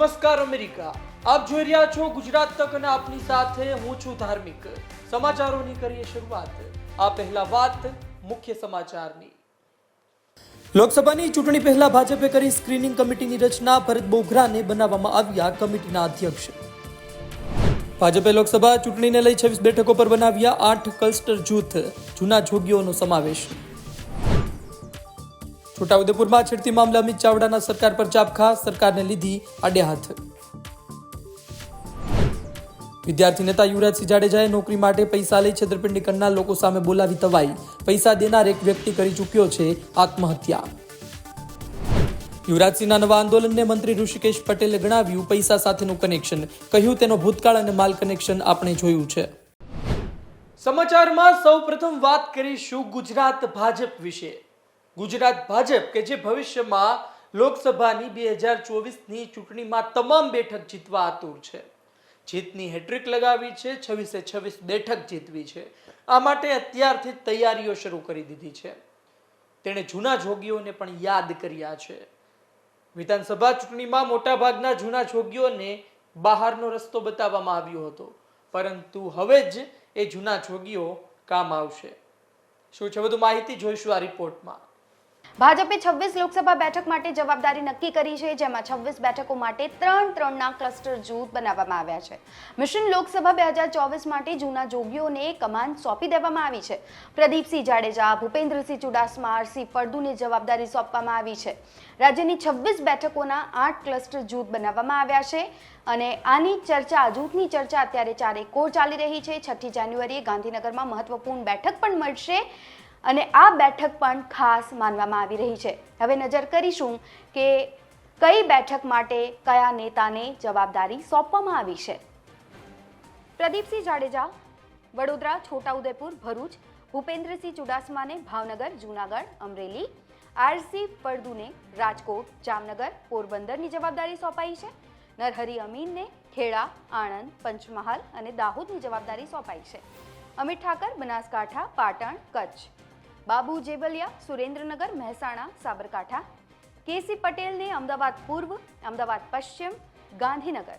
નમસ્કાર અમેરિકા. આપ જોઈ રહ્યા છો ગુજરાત તક અને આપની સાથે હું છું ધાર્મિક. સમાચારોની કરીએ શરૂઆત. આ પહેલા વાત મુખ્ય સમાચારની. લોકસભાની ચૂંટણી પહેલા ભાજપે કરી સ્ક્રીનિંગ કમિટીની રચના. ભરત બોઘરાને બનાવવામાં આવ્યા કમિટીના અધ્યક્ષ. ભાજપે લોકસભા ચૂંટણીને લઈ છવ્વીસ બેઠકો પર બનાવ્યા આઠ ક્લસ્ટર જૂથ. જૂના જોગીઓનો સમાવેશ. છોટાઉદેપુરમાં છેડતી મામલે અમિત ચાવડાના સરકાર પર ચાપખા સરકારને લીધી આડે હાથ વિદ્યાર્થી નેતા યુવરાજસિંહ જાડેજાએ નોકરી માટે પૈસા લઈ છેતરપિંડી કરનાર લોકો સામે બોલાવી તવાઈ. પૈસા દેનાર એક વ્યક્તિ કરી ચૂક્યો છે આત્મહત્યા. યુવરાજસિંહના નવા આંદોલનને મંત્રી ઋષિકેશ પટેલે ગણાવ્યું, પૈસા સાથેનું કનેક્શન કહ્યું, તેનો ભૂતકાળ અને માલ કનેક્શન આપણે જોયું છે. સમાચારમાં સૌપ્રથમ વાત કરીશું ગુજરાત ભાજપ વિશે. ગુજરાત ભાજપ કે જે ભવિષ્યમાં લોકસભાની બે હજાર ચોવીસની ચૂંટણીમાં તમામ બેઠક જીતવા આતુર છે. જીતની હેટ્રિક લગાવી છે, છવ્વીસે છવ્વીસ બેઠક જીતવી છે. આ માટે અત્યારથી તૈયારીઓ શરૂ કરી દીધી છે. તેણે જૂના જોગીઓને પણ યાદ કર્યા છે. વિધાનસભા ચૂંટણીમાં મોટાભાગના જૂના જોગીઓને બહારનો રસ્તો બતાવવામાં આવ્યો હતો. પરંતુ હવે જ એ જૂના જોગીઓ કામ આવશે. શું છે? વધુ માહિતી જોઈશું આ રિપોર્ટમાં. ભાજપે છવ્વીસ લોકસભા બેઠક માટે જવાબદારી નક્કી કરી છે, જેમાં છવ્વીસ બેઠકો માટે ત્રણ ત્રણના ક્લસ્ટર જૂથ બનાવવામાં આવ્યા છે. મિશન લોકસભા બે હજાર ચોવીસ માટે જૂના જોગીઓને કમાન સોંપી દેવામાં આવી છે. પ્રદીપસિંહ જાડેજા, ભૂપેન્દ્રસિંહ ચુડાસમા, આરસી ફળદુને જવાબદારી સોંપવામાં આવી છે. રાજ્યની છવ્વીસ બેઠકોના આઠ ક્લસ્ટર જૂથ બનાવવામાં આવ્યા છે અને આની ચર્ચા, જૂથની ચર્ચા અત્યારે ચારે કોર ચાલી રહી છે. છઠ્ઠી જાન્યુઆરીએ ગાંધીનગરમાં મહત્વપૂર્ણ બેઠક પણ મળશે. અને આ બેઠક પણ ખાસ માનવામાં આવી રહી છે. હવે નજર કરીશું કે કઈ બેઠક માટે કયા નેતાને જવાબદારી સોંપવામાં આવી છે. પ્રદીપસિંહ જાડેજા, વડોદરા, છોટાઉદેપુર, ભરૂચ, ભૂપેન્દ્રસિંહ ચુડાસમાને ભાવનગર, જૂનાગઢ, અમરેલી, આરસી ફળદુને રાજકોટ, જામનગર, પોરબંદરની જવાબદારી સોંપાઈ છે. નરહરી અમીનને ખેડા, આણંદ, પંચમહાલ અને દાહોદની જવાબદારી સોંપાઈ છે. અમિત ઠાકર, બનાસકાંઠા, પાટણ, કચ્છ. બાબુ જેબલિયા, સુરેન્દ્રનગર, મહેસાણા, સાબરકાંઠા, કેસી પટેલને અમદાવાદ પૂર્વ, અમદાવાદ પશ્ચિમ, ગાંધીનગર,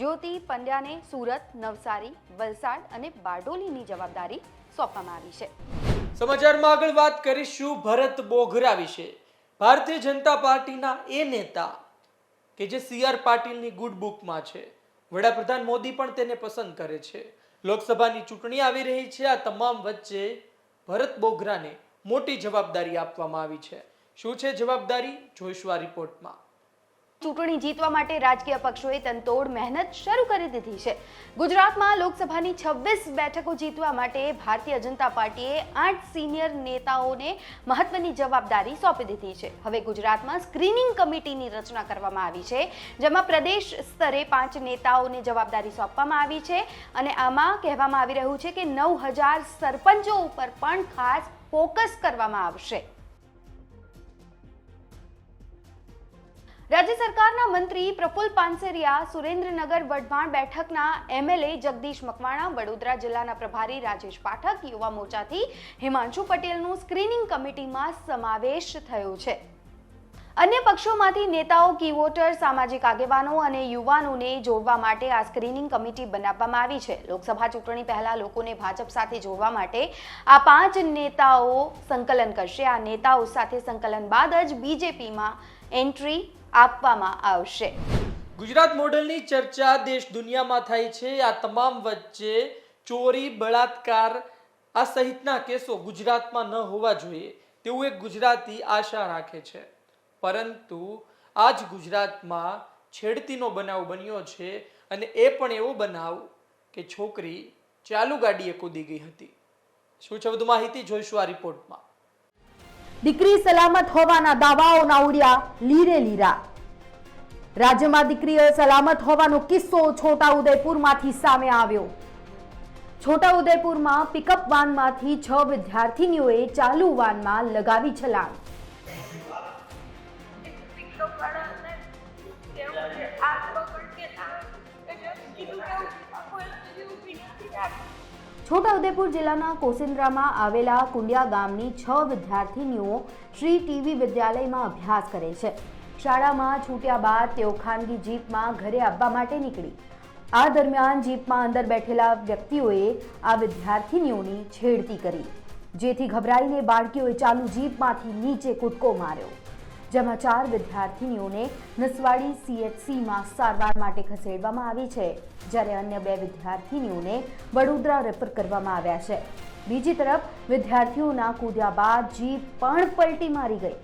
જ્યોતિ પંડ્યાને સુરત, નવસારી, વલસાડ અને બારડોલીની જવાબદારી સોંપવામાં આવી છે. સમાચારમાં આગળ વાત કરીશું ભરત બોઘરા વિશે. ભારતીય જનતા પાર્ટીના એ નેતા કે જે સીઆર પાટીલની ગુડ બુકમાં છે. વડાપ્રધાન મોદી પણ તેને પસંદ કરે છે. લોકસભાની ચૂંટણી આવી રહી છે, આ તમામ વચ્ચે ભરત બોઘરાને મોટી જવાબદારી આપવામાં આવી છે. શું છે જવાબદારી? જોઈશું આ રિપોર્ટમાં. ચૂંટણી જીતવા માટે રાજકીય પક્ષોએ તનતોડ મહેનત શરૂ કરી દીધી છે. ગુજરાતમાં લોકસભાની છવ્વીસ બેઠકો જીતવા માટે ભારતીય જનતા પાર્ટીએ આઠ સિનિયર નેતાઓને મહત્વની જવાબદારી સોંપી દીધી છે. હવે ગુજરાતમાં સ્ક્રીનિંગ કમિટીની રચના કરવામાં આવી છે, જેમાં પ્રદેશ સ્તરે પાંચ નેતાઓને જવાબદારી સોંપવામાં આવી છે અને આમાં કહેવામાં આવી રહ્યું છે કે નવ હજાર સરપંચો ઉપર પણ ખાસ ફોકસ કરવામાં આવશે. રાજ્ય સરકારના મંત્રી પ્રફુલ પાનસેરિયા, સુરેન્દ્રનગર વઢવાણ બેઠકના એમએલએ જગદીશ મકવાણા, વડોદરા જિલ્લાના પ્રભારી રાજેશ પાઠક, યુવા મોરચાથી હિમાંશુ પટેલનું સ્ક્રીનિંગ કમિટીમાં સમાવેશ થયો છે. અન્ય પક્ષોમાંથી નેતાઓ કી વોટર સામાજિક આગેવાનો અને યુવાનોને જોડવા માટે આ સ્ક્રીનિંગ કમિટી બનાવવામાં આવી છે. લોકસભા ચૂંટણી પહેલા લોકોને ભાજપ સાથે જોડવા માટે આ પાંચ નેતાઓ સંકલન કરશે. આ નેતાઓ સાથે સંકલન બાદ જ બીજેપીમાં એન્ટ્રી આપવામાં આવશે. ગુજરાત મોડલની ચર્ચા દેશ દુનિયામાં થાય છે. આ તમામ વચ્ચે ચોરી, બળાત્કાર આ સહિતના કેસો ગુજરાતમાં ન હોવા જોઈએ તેવું એક ગુજરાતી આશા રાખે છે. પરંતુ આજ ગુજરાતમાં છેડતીનો બનાવ બન્યો છે અને એ પણ એવો બનાવ કે છોકરી ચાલુ ગાડીએ કૂદી ગઈ હતી. શું છે, વધુ માહિતી જોઈશું આ રિપોર્ટમાં. દીકરી સલામત હોવાના દાવાઓના ઉડ્યા લીરે લીરા. રાજ્યમાં દીકરીઓ સલામત હોવાનો કિસ્સો છોટા ઉદયપુરમાંથી સામે આવ્યો. છોટા ઉદયપુરમાં પિકઅપ વાનમાંથી છ વિદ્યાર્થીનીઓએ ચાલુ વાનમાં લગાવી છલાંગ. છોટાઉદેપુર જિલ્લાના કોસિન્દ્રામાં આવેલા કુંડિયા ગામની છ વિદ્યાર્થીનીઓ શ્રી ટીવી વિદ્યાલયમાં અભ્યાસ કરે છે. શાળામાં છૂટ્યા બાદ તેઓ ખાનગી જીપમાં ઘરે આવવા માટે નીકળી. આ દરમિયાન જીપમાં અંદર બેઠેલા વ્યક્તિઓએ આ વિદ્યાર્થીનીઓની છેડતી કરી. જેથી ગભરાઈને બાળકીઓએ ચાલુ જીપમાંથી નીચે કૂદકો માર્યો. જેમાં ચાર વિદ્યાર્થીનીઓને નસવાડી સીએચસીમાં સારવાર માટે ખસેડવામાં આવી છે, જ્યારે અન્ય બે વિદ્યાર્થીનીઓને વડોદરા રેફર કરવામાં આવ્યા છે. બીજી તરફ, વિદ્યાર્થીઓના કૂદ્યા બાદ જીપ પણ પલટી મારી ગઈ.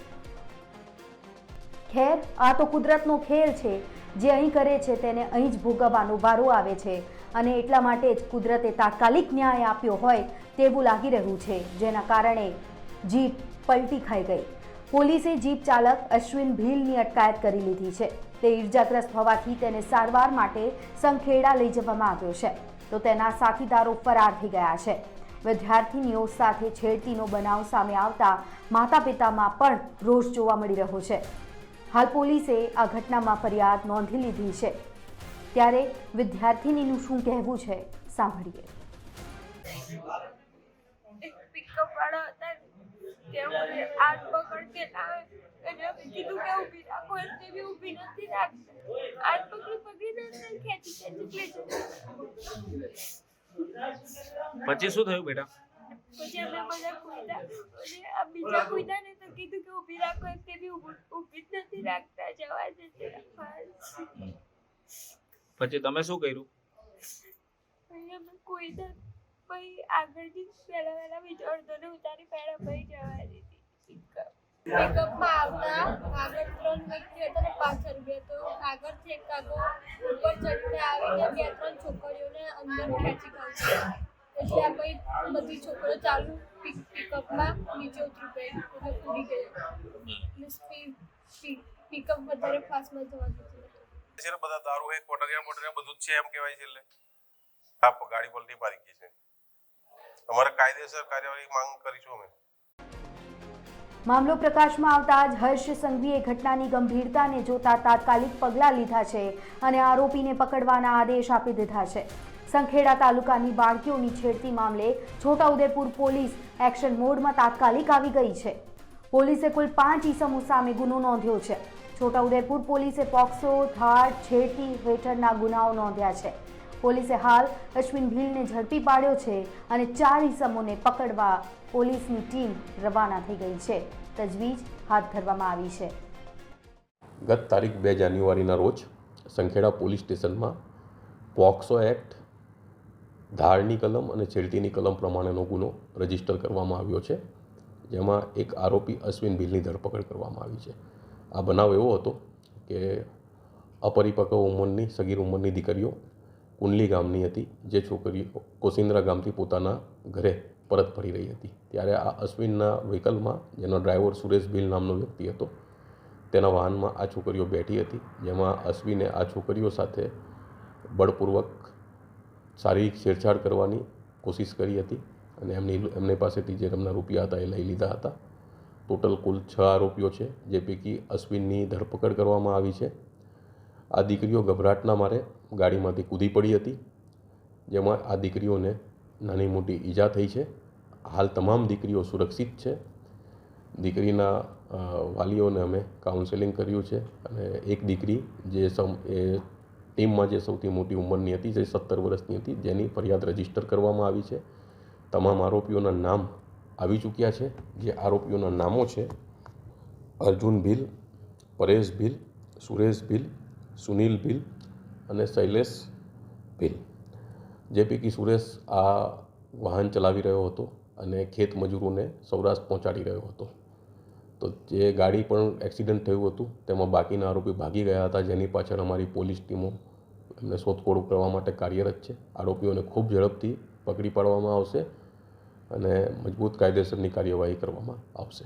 ખેર, આ તો કુદરતનો ખેલ છે. જે અહીં કરે છે તેને અહીં જ ભોગવવાનો વારો આવે છે અને એટલા માટે જ કુદરતે તાત્કાલિક ન્યાય આપ્યો હોય તેવું લાગી રહ્યું છે, જેના કારણે જીપ પલટી ખાઈ ગઈ. પોલીસે જીપ ચાલક અશ્વિન ભીલની અટકાયત કરી લીધી છે. તે ઈજાગ્રસ્ત હોવાથી તેને સારવાર માટે સંખેડા લઈ જવામાં આવ્યો છે. તો તેના સાથીદારો ફરાર થઈ ગયા છે. વિદ્યાર્થીનીઓ સાથે છેડતીનો બનાવ સામે આવતા માતા પિતામાં પણ રોષ જોવા મળી રહ્યો છે. હાલ પોલીસે આ ઘટનામાં ફરિયાદ નોંધી લીધી છે. ત્યારે વિદ્યાર્થીનીનું શું કહેવું છે, સાંભળીએ એક પિકઅપ વાળો હતા કે મને હાથ પકડ કે ના અમે કીધું કે ઊભી રાખો એટલે બી ઊભી નથી રાખતા. હાથ પકડી પકડીને અંદર ખેંચી ખેંચી લઈ પછી શું થયું બેટા? પછી અમે બધા કૂદ્યા અને આ બીજા કૂદ્યા ને તો કીધું કે ઊભી રાખો એટલે બી ઊભી જ નથી રાખતા જવા નથી પછી તમે શું કર્યું? અમે કૂદ્યા પછી આગળથી પહેલા પહેલા અડધોને ઉતારી પહેલા ને પાછળ બે, તો છોકરીઓ ચાલુ પિક પિકઅપમાં નીચે ઉતરી ગઈ ગઈ પિકઅપ વધારે ફાસ્ટમાં જવા દીધું. બધા દારૂ હે, કોટરિયા, મોટરિયા બધું છે એમ કહેવાય છે ગાડી પલટી મારી ગઈ છે. અમારે કાયદેસર કાર્યવાહી માંગ કરીશું અમે. મામલો પ્રકાશમાં આવતા જ હર્ષ સંઘવીએ ઘટનાની ગંભીરતાને જોતા તાત્કાલિક પગલાં લીધા છે અને આરોપીને પકડવાના આદેશ આપી દીધા છે. સંખેડા તાલુકાની બાળકીઓની છેડતી મામલે છોટાઉદેપુર પોલીસ એક્શન મોડમાં તાત્કાલિક આવી ગઈ છે. પોલીસે કુલ પાંચ ઈસમો સામે ગુનો નોંધ્યો છે. છોટાઉદેપુર પોલીસે પોક્સો થાળ છેડતી હેઠળના ગુનાઓ નોંધ્યા છે. પોલીસે હાલ અશ્વિન ભીલને ઝડપી પાડ્યો છે અને ચાર ઇસમોને પકડવા પોલીસની ટીમ રવાના થઈ ગઈ છે. તજવીજ હાથ ધરવામાં આવી છે. ગત તારીખ બે જાન્યુઆરીના રોજ સંખેડા પોલીસ સ્ટેશનમાં પોક્સો એક્ટ ધારની કલમ અને છેડતીની કલમ પ્રમાણેનો ગુનો રજિસ્ટર કરવામાં આવ્યો છે, જેમાં એક આરોપી અશ્વિન ભીલની ધરપકડ કરવામાં આવી છે. આ બનાવ એવો હતો કે અપરિપક્વ ઉંમરની, સગીર ઉંમરની દીકરીઓ કુંડલી ગામની હતી, જે છોકરીઓ કોસિન્દ્રા ગામથી પોતાના ઘરે પરત ફરી રહી હતી. ત્યારે આ અશ્વિનના વ્હીકલમાં, જેનો ડ્રાઈવર સુરેશ ભીલ નામનો વ્યક્તિ હતો, તેના વાહનમાં આ છોકરીઓ બેઠી હતી, જેમાં અશ્વિને આ છોકરીઓ સાથે બળપૂર્વક શારીરિક છેડછાડ કરવાની કોશિશ કરી હતી અને એમની એમની પાસેથી જે એમના રૂપિયા હતા એ લઈ લીધા હતા. ટોટલ કુલ છ આરોપીઓ છે, જે પૈકી અશ્વિનની ધરપકડ કરવામાં આવી છે. આ દીકરીઓ ગભરાટના મારે ગાડીમાંથી કૂદી પડી હતી, જેમાં આ દીકરીઓને નાની મોટી ઈજા થઈ છે. હાલ તમામ દીકરીઓ સુરક્ષિત છે. દીકરીના વાલીઓને અમે કાઉન્સેલિંગ કર્યું છે અને એક દીકરી જે સમ, એ ટીમમાં જે સૌથી મોટી ઉંમરની હતી, જે સત્તર વર્ષની હતી, જેની ફરિયાદ રજિસ્ટર કરવામાં આવી છે. તમામ આરોપીઓના નામ આવી ચૂક્યા છે. જે આરોપીઓના નામો છે, અર્જુન ભીલ, પરેશ ભીલ, સુરેશ ભીલ, સુનિલ ભીલ અને શૈલેષ ભીલ. જે પૈકી સુરેશ આ વાહન ચલાવી રહ્યો હતો અને ખેત મજૂરોને સૌરાષ્ટ્ર પહોંચાડી રહ્યો હતો. તો જે ગાડી પણ એક્સિડન્ટ થયું હતું, તેમાં બાકીના આરોપી ભાગી ગયા હતા. જેની પાછળ અમારી પોલીસ ટીમો એમને શોધખોળ કરવા માટે કાર્યરત છે. આરોપીઓને ખૂબ ઝડપથી પકડી પાડવામાં આવશે અને મજબૂત કાયદેસરની કાર્યવાહી કરવામાં આવશે.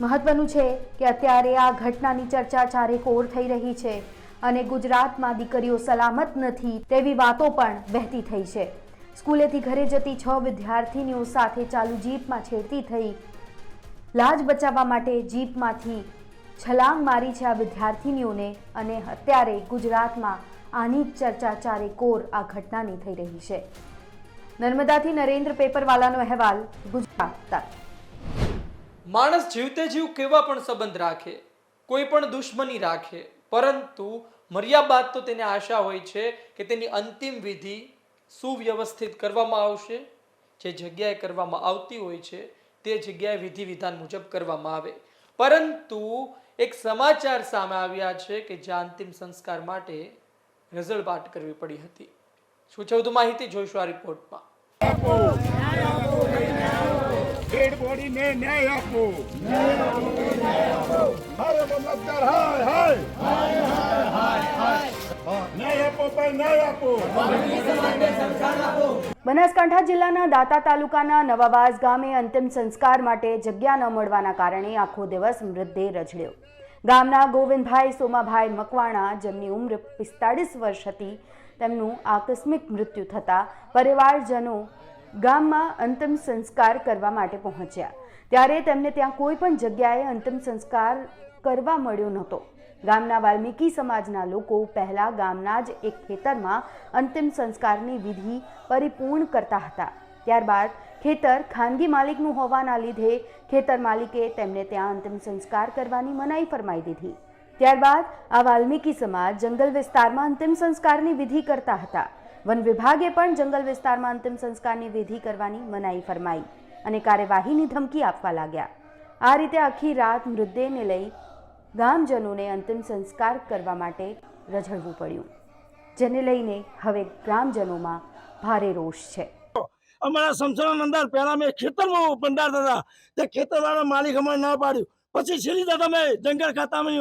મહત્વનું છે કે અત્યારે આ ઘટનાની ચર્ચા ચારેકોર થઈ રહી છે. અને ગુજરાતમાં દીકરીઓ સલામત નથી તેવી વાતો પણ વહેતી થઈ છે. સ્કૂલેથી ઘરે જતી છ વિદ્યાર્થીનીઓ સાથે ચાલુ જીપમાં છેડતી થઈ. લાજ બચાવવા માટે જીપમાંથી છલાંગ મારી છે આ વિદ્યાર્થીનીઓને અને અત્યારે ગુજરાતમાં આની ચર્ચા ચારેકોર આ ઘટનાની થઈ રહી છે. નર્મદાથી નરેન્દ્ર પેપરવાલાનો અહેવાલ, ગુજરાત માણસ જીવતે જીવ કેવા પણ સંબંધ રાખે, કોઈ પણ દુશ્મની રાખે, પરંતુ મર્યા બાદ તો તેને આશા હોય છે કે તેની અંતિમ વિધિ સુવ્યવસ્થિત કરવામાં આવશે. જે જગ્યાએ કરવામાં આવતી હોય છે, તે જગ્યાએ વિધિ વિધાન મુજબ કરવામાં આવે. પરંતુ એક સમાચાર સામે આવ્યા છે કે જ્યાં અંતિમ સંસ્કાર માટે રઝળબાટ કરવી પડી હતી. શું છે વધુ માહિતી જોઈશું આ રિપોર્ટમાં ડેડ બોડીને ન્યાય ન્યાય આપો. બનાસકાંઠા જિલ્લાના દાતા તાલુકાના નવાવાસ ગામે અંતિમ સંસ્કાર માટે જગ્યા ન મળવાના કારણે આખો દિવસ મૃતદેહ રજડ્યો. ગામના ગોવિંદભાઈ, સોમાભાઈ મકવાણા જેમની ઉંમર પિસ્તાળીસ વર્ષ હતી, તેમનું આકસ્મિક મૃત્યુ થતાં પરિવારજનો ગામમાં અંતિમ સંસ્કાર કરવા માટે પહોંચ્યા. ત્યારે તેમને ત્યાં કોઈ પણ જગ્યાએ અંતિમ સંસ્કાર કરવા મળ્યો નહોતો. ગામના વાલ્મીકી સમાજના લોકો પહેલા ગામના જ એક ખેતરમાં અંતિમ સંસ્કારની વિધિ પરિપૂર્ણ કરતા હતા. ત્યારબાદ ખેતર ખાનગી માલિકનું હોવાના લીધે ખેતર માલિકે તેમને ત્યાં અંતિમ સંસ્કાર કરવાની મનાઈ ફરમાઈ દીધી. ત્યારબાદ આ વાલ્મીકી સમાજ જંગલ વિસ્તારમાં અંતિમ સંસ્કારની વિધિ કરતા હતા. વન વિભાગે પણ જંગલ વિસ્તારમાં અંતિમ સંસ્કારની વિધિ કરવાની મનાઈ ફરમાઈ અને કાર્યવાહીની ધમકી આપવા લાગ્યા. આ રીતે આખી રાત મૃતદેહને લઈ ગામજનોને અંતિમ સંસ્કાર કરવા માટે રઝળવું પડ્યું, જેને લઈને હવે ગ્રામજનોમાં ભારે રોષ છે. અમારા સમસણ અંદર પહેલા મેં ખેતરમાં ભંડાર હતા. તે ખેતરવાળા માલિક અમારે ના પાડ્યું. પછી છેલ્લી દાદા મેં જંગલ ખાતામાં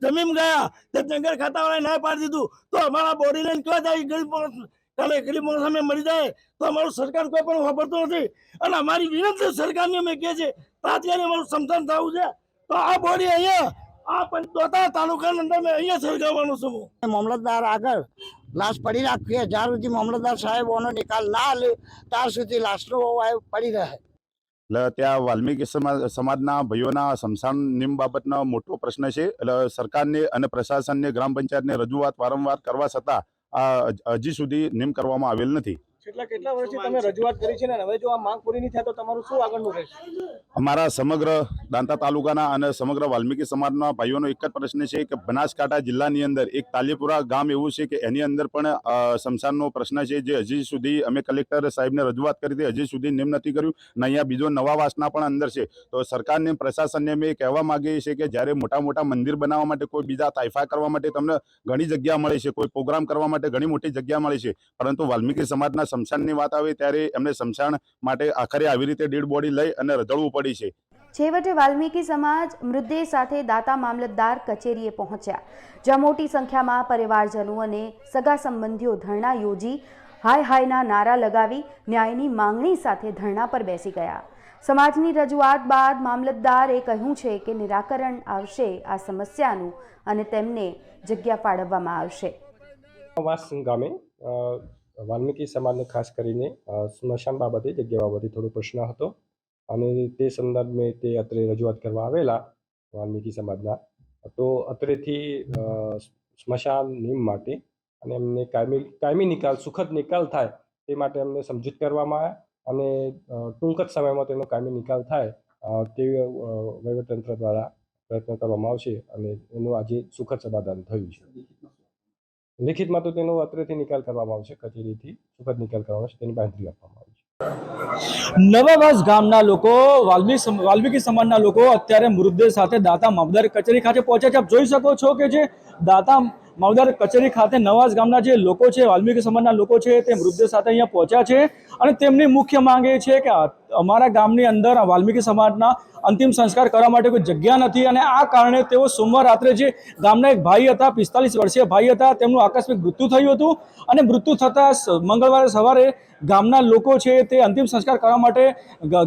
જમીન ગયા. જંગલ ખાતાવાળાએ ના પાડી દીધું. તો અમારા બોડી લઈને ક્યાં જાય? ગરીબ કાલે ગરીબ માણસ અમે મરી જાય. તો અમારું સરકાર કોઈ પણ વાપરતું નથી. અને અમારી વિનંતી સરકારને અમે કહે છે તાત્કાલિક અમારું સમથન થવું છે. તો આ બોડી અહીંયા, આ પંચોતા તાલુકાના અંદર મેં અહીંયા સળગાવવાનું છું હું. મામલતદાર આગળ લાશ પડી રાખીએ જ્યાર સુધી મામલતદાર સાહેબોનો નિકાલ ના લે, ત્યાં સુધી લાશનો પડી રહે. એટલે ત્યાં વાલ્મીકી સમાજ સમાજના ભાઈઓના સ્મશાન નિયમ બાબતનો મોટો પ્રશ્ન છે. એટલે સરકારને અને પ્રશાસનને, ગ્રામ પંચાયતને રજૂઆત વારંવાર કરવા છતાં આ હજી સુધી નિયમ કરવામાં આવેલ નથી. છેલ્લા કેટલા વર્ષથી તમે રજૂઆત કરી છે ને? હવે જો આ માંગ પૂરી નહીં થાય તો તમારું શું આગળનું રહેશે? અમારા સમગ્ર દાંતા તાલુકાના અને સમગ્ર વાલ્મીકી સમાજના ભાઈઓનો એક જ પ્રશ્ન છે કે બનાસકાંઠા જિલ્લાની અંદર એક તાલીપુરા ગામ એવું છે કે એની અંદર પણ શમશાનનો પ્રશ્ન છે જે હજી સુધી અમે કલેક્ટર સાહેબને રજૂઆત કરી હતી હજી સુધી નિમ નથી કર્યું. ને અહીંયા બીજો નવા વાસના પણ અંદર છે. તો સરકારને પ્રશાસનને અમે કહેવા માંગીએ છીએ કે જ્યારે મોટા મોટા મંદિર બનાવવા માટે કોઈ બીજા તાઇફા કરવા માટે તમને ઘણી જગ્યા મળે છે કોઈ પ્રોગ્રામ કરવા માટે ઘણી મોટી જગ્યા મળે છે. પરંતુ વાલ્મીકી સમાજના સ્મશાનની વાત આવી ત્યારે એમને સ્મશાન માટે આખરે આવી રીતે ડેડ બોડી લઈ અને રજળવું પડી છે. છેવટે વાલ્મીકી સમાજ મૃતદેહ સાથે દાતા મામલતદાર કચેરીએ પહોંચ્યા જ્યાં મોટી સંખ્યામાં પરિવારજનો અને સગા સંબંધીઓ ધરણા યોજી હાય હાયના નારા લગાવી ન્યાયની માંગણી સાથે ધરણા પર બેસી ગયા. સમાજની રજૂઆત બાદ મામલતદારે કહ્યું છે કે નિરાકરણ આવશે આ સમસ્યાનું અને તેમને જગ્યા ફાળવવામાં આવશે. વાસ ગામે વાલ્મીકી સમાજને ખાસ કરીને સ્મશાન બાબતે, જગ્યા બાબતે થોડો પ્રશ્ન હતો. અને તે સંદર્ભે તે અત્રે રજૂઆત કરવા આવેલા વાલ્મીકી સમાજના. તો અત્રેથી સ્મશાન નિયમ માટે અને એમને કાયમી કાયમી નિકાલ, સુખદ નિકાલ થાય તે માટે એમને સમજૂત કરવામાં આવ્યા. અને ટૂંક જ સમયમાં તેનો કાયમી નિકાલ થાય તે વહીવટતંત્ર દ્વારા પ્રયત્ન કરવામાં આવશે અને એનું આજે સુખદ સમાધાન થયું છે. લિખિતમાં તો તેનો અત્રેથી નિકાલ કરવામાં આવશે, કચેરીથી સુખદ નિકાલ કરવામાં આવશે, તેની બાંધરી આપવામાં આવશે. નવાવાસ ગામના લોકો, વાલ્મી વાલ્મીકી સમાજના લોકો અત્યારે મૃતદેહ સાથે દાતા મામદાર કચેરી ખાતે પહોંચ્યા છે. આપ જોઈ શકો છો કે જે દાતા મામદાર કચેરી ખાતે નવાજ ગામના જે લોકો છે, વાલ્મીકી સમાજના લોકો છે, તે મૃતદેહ સાથે અહીંયા પહોંચ્યા છે. અને તેમની મુખ્ય માંગ એ છે કે અમારા ગામની અંદર વાલ્મીકી સમાજના અંતિમ સંસ્કાર કરવા માટે કોઈ જગ્યા નથી. અને આ કારણે તેઓ સોમવાર રાત્રે જે ગામના એક ભાઈ હતા, પિસ્તાલીસ વર્ષીય ભાઈ હતા, તેમનું આકસ્મિક મૃત્યુ થયું હતું. અને મૃત્યુ થતાં મંગળવારે સવારે ગામના લોકો છે તે અંતિમ સંસ્કાર કરવા માટે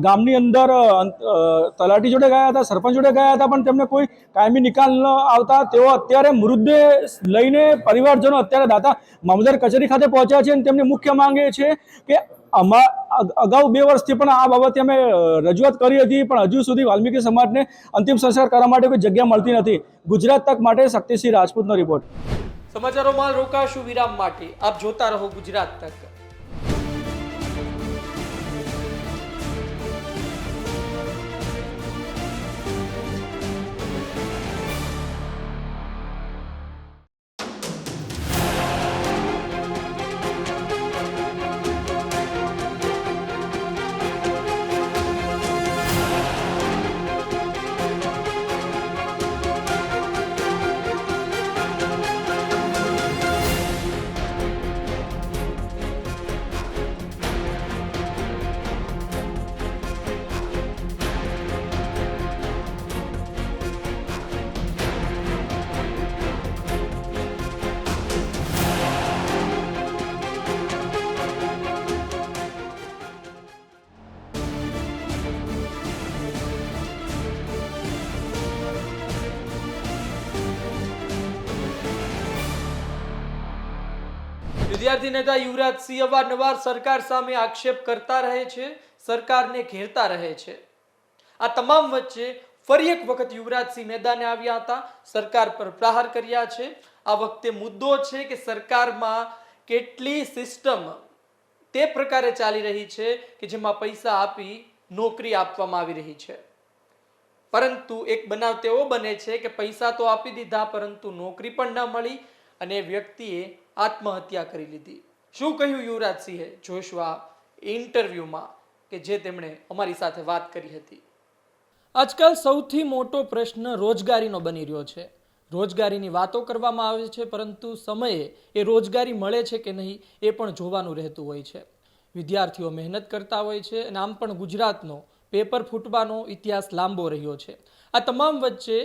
ગામની અંદર તલાટી જોડે ગયા હતા, સરપંચ જોડે ગયા હતા, પણ તેમને કોઈ કાયમી નિકાલ ન આવતા તેઓ અત્યારે મૃતદેહ લઈને પરિવારજનો અત્યારે દાતા મામલદાર કચેરી ખાતે પહોંચ્યા છે અને તેમની મુખ્ય માંગ એ છે કે અમા અગાઉ બે વર્ષથી પણ આ બાબતે અમે રજૂઆત કરી હતી, પણ હજુ સુધી વાલ્મીકી સમાજને અંતિમ સંસ્કાર કરવા માટે કોઈ જગ્યા મળતી નથી. ગુજરાત તક માટે શક્તિસિંહ રાજપૂતનો રિપોર્ટ. સમાચારોમાં રોકાશું વિરામ માટે. આપ જોતા રહો ગુજરાત તક. વિદ્યાર્થી નેતા યુવરાજસિંહ અવારનવાર સરકાર સામે આક્ષેપ કરતા રહે છે, સરકારને ઘેરતા રહે છે. આ તમામ વચ્ચે ફરી એક વખત યુવરાજસિંહ મેદાને આવ્યા હતા, સરકાર પર પ્રહાર કર્યા છે. આ વખતે મુદ્દો છે કે સરકારમાં કેટલી સિસ્ટમ તે પ્રકારે ચાલી રહી છે કે જેમાં પૈસા આપી નોકરી આપવામાં આવી રહી છે. પરંતુ એક બનાવ તેવો બને છે કે પૈસા તો આપી દીધા, પરંતુ નોકરી પણ ન મળી. અને વ્યક્તિએ આત્મહત્યા કરી લીધી. શું કહ્યું યુવરાજસિંહે જોશવા આ ઇન્ટરવ્યુમાં કે જે તેમણે અમારી સાથે વાત કરી હતી? આજકાલ સૌથી મોટો પ્રશ્ન રોજગારીનો બની રહ્યો છે. રોજગારીની વાતો કરવામાં આવે છે, પરંતુ સમયે એ રોજગારી મળે છે કે નહીં એ પણ જોવાનું રહેતું હોય છે. વિદ્યાર્થીઓ મહેનત કરતા હોય છે અને આમ પણ ગુજરાતનો પેપર ફૂટવાનો ઇતિહાસ લાંબો રહ્યો છે. આ તમામ વચ્ચે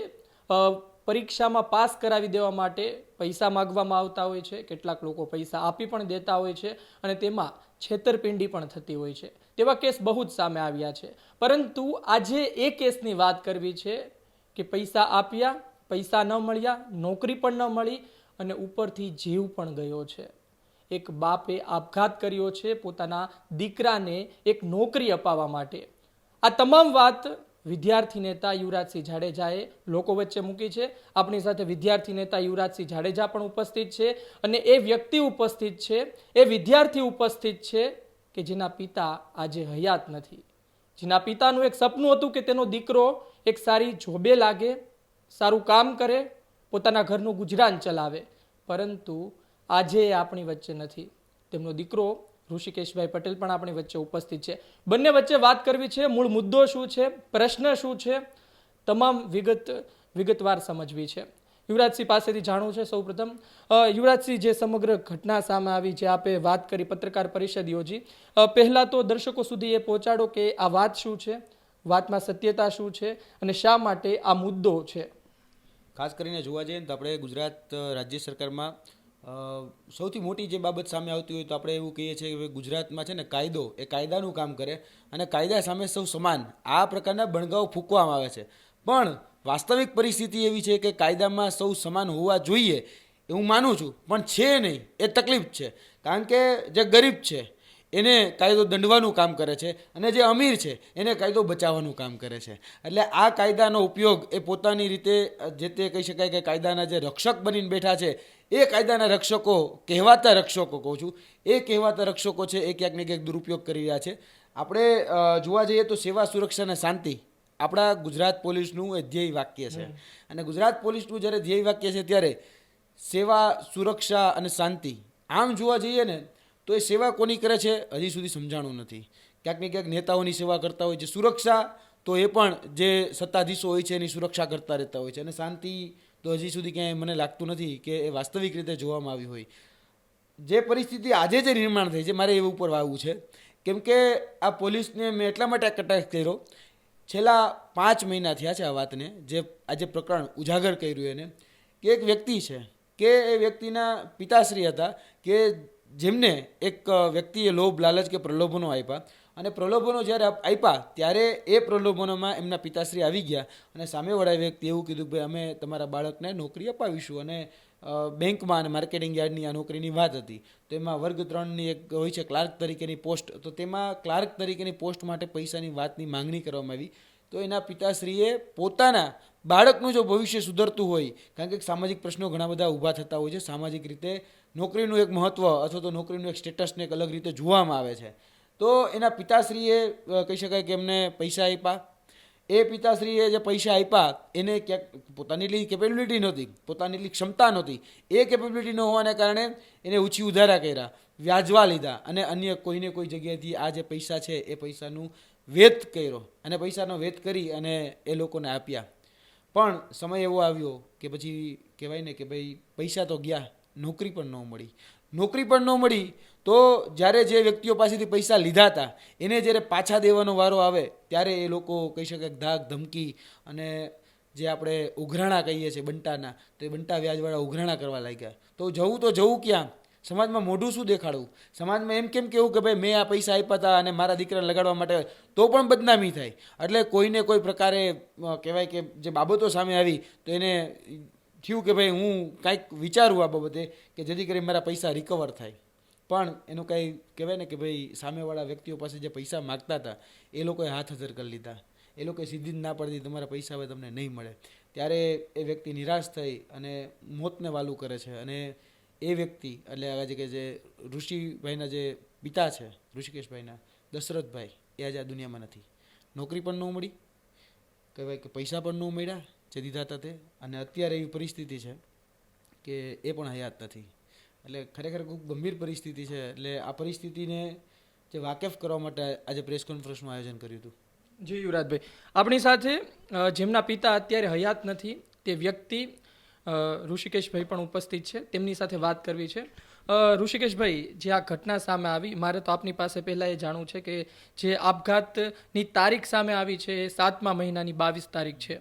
પરીક્ષામાં પાસ કરાવી દેવા માટે પૈસા માગવામાં આવતા હોય છે. કેટલાક લોકો પૈસા આપી પણ દેતા હોય છે અને તેમાં છેતરપિંડી પણ થતી હોય છે. તેવા કેસ બહુ જ સામે આવ્યા છે. પરંતુ આજે એ કેસની વાત કરવી છે કે પૈસા આપ્યા, પૈસા ન મળ્યા, નોકરી પણ ન મળી અને ઉપરથી જીવ પણ ગયો છે. એક બાપે આપઘાત કર્યો છે પોતાના દીકરાને એક નોકરી અપાવવા માટે. આ તમામ વાત વિદ્યાર્થી નેતા યુવરાજસિંહ જાડેજાએ લોકો વચ્ચે મૂકી છે. આપણી સાથે વિદ્યાર્થી નેતા યુવરાજસિંહ જાડેજા પણ ઉપસ્થિત છે અને એ વ્યક્તિ ઉપસ્થિત છે, એ વિદ્યાર્થી ઉપસ્થિત છે કે જેના પિતા આજે હયાત નથી. જેના પિતાનું એક સપનું હતું કે તેનો દીકરો એક સારી જોબે લાગે, સારું કામ કરે, પોતાના ઘરનું ગુજરાન ચલાવે. પરંતુ આજે એ આપણી વચ્ચે નથી. તેમનો દીકરો ઋષિકેશભાઈ પટેલ પણ આપણી વચ્ચે ઉપસ્થિત છે. બંને વચ્ચે વાત કરવી છે, મૂળ મુદ્દો શું છે, પ્રશ્ન શું છે, તમામ વિગત, વિગતવાર સમજવી છે. યુવરાજસિંહ પાસેથી જાણવું છે સૌપ્રથમ. યુવરાજસિંહ, જે સમગ્ર ઘટના સામે આવી જે આપે વાત કરી પત્રકાર પરિષદ યોજી પહેલાં તો દર્શકો સુધી એ પહોંચાડો કે આ વાત શું છે, વાતમાં સત્યતા શું છે અને શા માટે આ મુદ્દો છે? ખાસ કરીને જોવા જઈએ તો આપણે ગુજરાત રાજ્ય સરકારમાં સૌથી મોટી જે બાબત સામે આવતી હોય તો આપણે એવું કહીએ છીએ કે ગુજરાતમાં છે ને કાયદો એ કાયદાનું કામ કરે અને કાયદા સામે સૌ સમાન. આ પ્રકારના બણગાઓ ફૂંકવામાં આવે છે. પણ વાસ્તવિક પરિસ્થિતિ એવી છે કે કાયદામાં સૌ સમાન હોવા જોઈએ એ હું માનું છું. પણ છે નહીં. એ તકલીફ છે. કારણ કે જે ગરીબ છે, એને કાયદો દંડવાનું કામ કરે છે અને જે અમીર છે, એને કાયદો બચાવવાનું કામ કરે છે. એટલે આ કાયદાનો ઉપયોગ એ પોતાની રીતે જે તે કહી શકાય કે કાયદાના જે રક્ષક બનીને બેઠા છે એ કાયદાના રક્ષકો કહેવાતા રક્ષકો કહું છું. એ કહેવાતા રક્ષકો છે એ ક્યાંક ને ક્યાંક દુરુપયોગ કરી રહ્યા છે. આપણે જોવા જઈએ તો સેવા સુરક્ષા અને શાંતિ આપણા ગુજરાત પોલીસનું એ ધ્યેય વાક્ય છે. અને ગુજરાત પોલીસનું જ્યારે ધ્યેય વાક્ય છે ત્યારે સેવા સુરક્ષા અને શાંતિ આમ જોવા જઈએ ને તો એ સેવા કોની કરે છે? હજી સુધી સમજાણું નથી. ક્યાંક ને ક્યાંક નેતાઓની સેવા કરતા હોય છે. સુરક્ષા તો એ પણ જે સત્તાધીશો હોય છે એની સુરક્ષા કરતા રહેતા હોય છે. અને શાંતિ તો હજી સુધી ક્યાંય મને લાગતું નથી કે એ વાસ્તવિક રીતે જોવામાં આવી હોય. જે પરિસ્થિતિ આજે જે નિર્માણ થઈ છે મારે એ ઉપર વાવવું છે, કેમ કે આ પોલીસને મેં એટલા માટે કટાક્ષ કર્યો. છેલ્લા પાંચ મહિના થયા છે આ વાતને, જે આજે પ્રકરણ ઉજાગર કર્યું એને, કે એક વ્યક્તિ છે, કે એ વ્યક્તિના પિતાશ્રી હતા, કે જેમને એક વ્યક્તિએ લોભ, લાલચ કે પ્રલોભનો આપ્યા. અને પ્રલોભનો જ્યારે આપ્યા ત્યારે એ પ્રલોભનોમાં એમના પિતાશ્રી આવી ગયા અને સામેવાળા વ્યક્તિ એવું કીધું કે ભાઈ, અમે તમારા બાળકને નોકરી અપાવીશું અને બેંકમાં અને માર્કેટિંગ યાર્ડની આ નોકરીની વાત હતી. તો એમાં વર્ગ ત્રણની એક હોય છે ક્લાર્ક તરીકેની પોસ્ટ, તો તેમાં ક્લાર્ક તરીકેની પોસ્ટ માટે પૈસાની વાતની માંગણી કરવામાં આવી. તો એના પિતાશ્રીએ પોતાના બાળકનું જો ભવિષ્ય સુધરતું હોય, કારણ કે સામાજિક પ્રશ્નો ઘણા બધા ઊભા થતા હોય છે, સામાજિક રીતે નોકરીનું એક મહત્ત્વ અથવા તો નોકરીનું એક સ્ટેટસને એક અલગ રીતે જોવામાં આવે છે. તો એના પિતાશ્રીએ કહી શકાય કે એમને પૈસા આપ્યા એ પિતાશ્રીએ જે પૈસા આપ્યા એને ક્યાંક પોતાની એટલી કેપેબિલિટી નહોતી, પોતાની એટલી ક્ષમતા નહોતી. એ કેપેબિલિટી ન હોવાને કારણે એને ઊંચી ઉધારા કર્યા, વ્યાજવા લીધા અને અન્ય કોઈને કોઈ જગ્યાએથી આ જે પૈસા છે એ પૈસાનું વેત કર્યો અને પૈસાનો વેત કરી અને એ લોકોને આપ્યા. પણ સમય એવો આવ્યો કે પછી કહેવાય ને કે ભાઈ પૈસા તો ગયા, નોકરી પણ ન મળી. નોકરી પણ ન મળી તો જ્યારે જે વ્યક્તિઓ પાસેથી પૈસા લીધા હતા, એને જ્યારે પાછા દેવાનો વારો આવે, ત્યારે એ લોકો કહી શકે ધાક, ધમકી અને જે આપણે ઉઘરાણા કહીએ છીએ બંટાના, તો એ બંટા વ્યાજવાળા ઉઘરાણા કરવા લાગ્યા. તો જવું તો જવું ક્યાં? સમાજમાં મોઢું શું દેખાડવું? સમાજમાં એમ કેમ કેવું કે ભાઈ મેં આ પૈસા આપ્યા હતા અને મારા દીકરાને લગાડવા માટે તો પણ બદનામી થાય. એટલે કોઈને કોઈ પ્રકારે કહેવાય કે જે બાબતો સામે આવી, તો એને થયું કે ભાઈ હું કાંઈક વિચારું આ બાબતે કે જેથી કરી મારા પૈસા રિકવર થાય. પણ એનું કંઈ કહેવાય ને કે ભાઈ સામેવાળા વ્યક્તિઓ પાસે જે પૈસા માગતા હતા, એ લોકોએ હાથ હજર કરી લીધા. એ લોકોએ સીધી જ ના પાડી તમારા પૈસા હવે તમને નહીં મળે. ત્યારે એ વ્યક્તિ નિરાશ થઈ અને મોતને વાલું કરે છે. અને એ વ્યક્તિ, એટલે આ જે કે જે ઋષિભાઈના જે પિતા છે, ઋષિકેશભાઈના, દશરથભાઈ, એ આજે આ દુનિયામાં નથી. નોકરી પણ ન મળી, કહેવાય કે પૈસા પણ ન મળ્યા, જે દીધા હતા તે. અને અત્યારે એવી પરિસ્થિતિ છે કે એ પણ હયાત નથી. એટલે ખરેખર ખૂબ ગંભીર પરિસ્થિતિ છે. એટલે આ પરિસ્થિતિને જે વાકેફ કરવા માટે આજે પ્રેસ કોન્ફરન્સનું આયોજન કર્યું હતું. જી યુવરાજભાઈ, આપણી સાથે જેમના પિતા અત્યારે હયાત નથી, તે વ્યક્તિ ઋષિકેશભાઈ પણ ઉપસ્થિત છે. તેમની સાથે વાત કરવી છે. ઋષિકેશભાઈ, જે આ ઘટના સામે આવી, મારે તો આપની પાસે પહેલાં એ જાણવું છે કે જે આપઘાતની તારીખ સામે આવી છે, એ સાતમા મહિનાની બાવીસ તારીખ છે.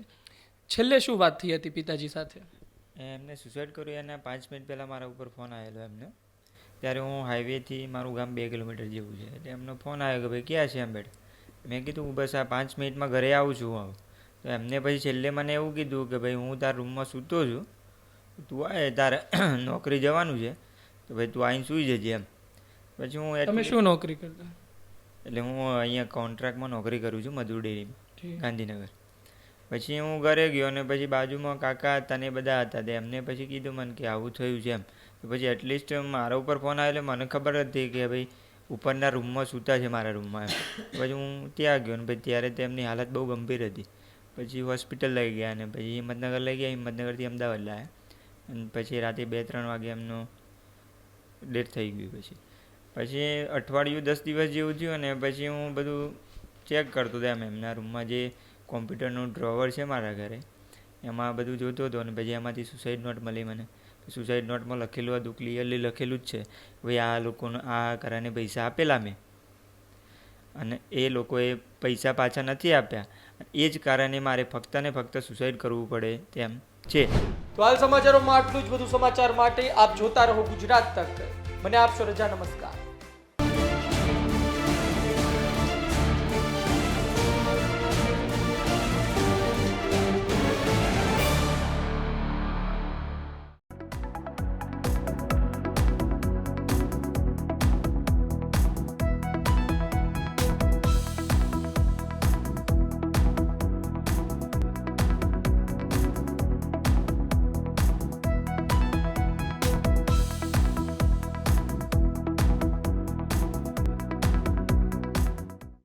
છેલ્લે શું વાત થઈ હતી પિતાજી સાથે? એમને સુસાઇડ કર્યું એના પાંચ મિનિટ પહેલાં મારા ઉપર ફોન આવેલો એમને. ત્યારે હું હાઈવેથી મારું ગામ બે કિલોમીટર જેવું છે. એટલે એમનો ફોન આવ્યો કે ભાઈ ક્યાં છે એમ મેં કીધું બસ આ પાંચ મિનિટમાં ઘરે આવું છું હું તો એમને પછી છેલ્લે મને એવું કીધું કે ભાઈ હું તારા રૂમમાં સૂતો છું. તું આવે તારે નોકરી જવાનું છે. તો ભાઈ તું આવીને સૂઈ જજે એમ. પછી હું તમે શું નોકરી કરતા? એટલે હું અહીંયા કોન્ટ્રાક્ટમાં નોકરી કરું છું મધુર ડેરીમાં ગાંધીનગર. પછી હું ઘરે ગયો અને પછી બાજુમાં કાકા હતા ને એ બધા હતા તે એમને પછી કીધું મને કે આવું થયું છે એમ. પછી એટલીસ્ટ મારા ઉપર ફોન આવેલો મને ખબર હતી કે ભાઈ ઉપરના રૂમમાં સૂતા છે મારા રૂમમાં એમ. પછી હું ત્યાં ગયો ને પછી ત્યારે તેમની હાલત બહુ ગંભીર હતી. પછી હોસ્પિટલ લઈ ગયા અને પછી હિંમતનગર લઈ ગયા, હિંમતનગરથી અમદાવાદ લાવ્યા અને પછી રાતે બે ત્રણ વાગે એમનો ડેથ થઈ ગયું પછી. પછી અઠવાડિયું દસ દિવસ જેવું થયું અને પછી હું બધું ચેક કરતો હતો એમ, એમના રૂમમાં જે કોમ્પ્યુટરનું ડ્રોવર છે મારા ઘરે. એમાં બધું જોતો હતો અને પછી એમાંથી સુસાઇડ નોટ મળી મને. સુસાઇડ નોટમાં લખેલું હતું ક્લિયરલી લખેલું જ છે. ભાઈ આ લોકોને, આ કારણે પૈસા આપેલા મેં. અને એ લોકોએ પૈસા પાછા નથી આપ્યા. એ જ કારણે મારે ફક્ત ને ફક્ત સુસાઇડ કરવું પડે તેમ છે. તો હાલ સમાચારોમાં આટલું જ. બધું સમાચાર માટે આપ જોતા રહો ગુજરાત તક. મને આપશો રજા નમસ્કાર.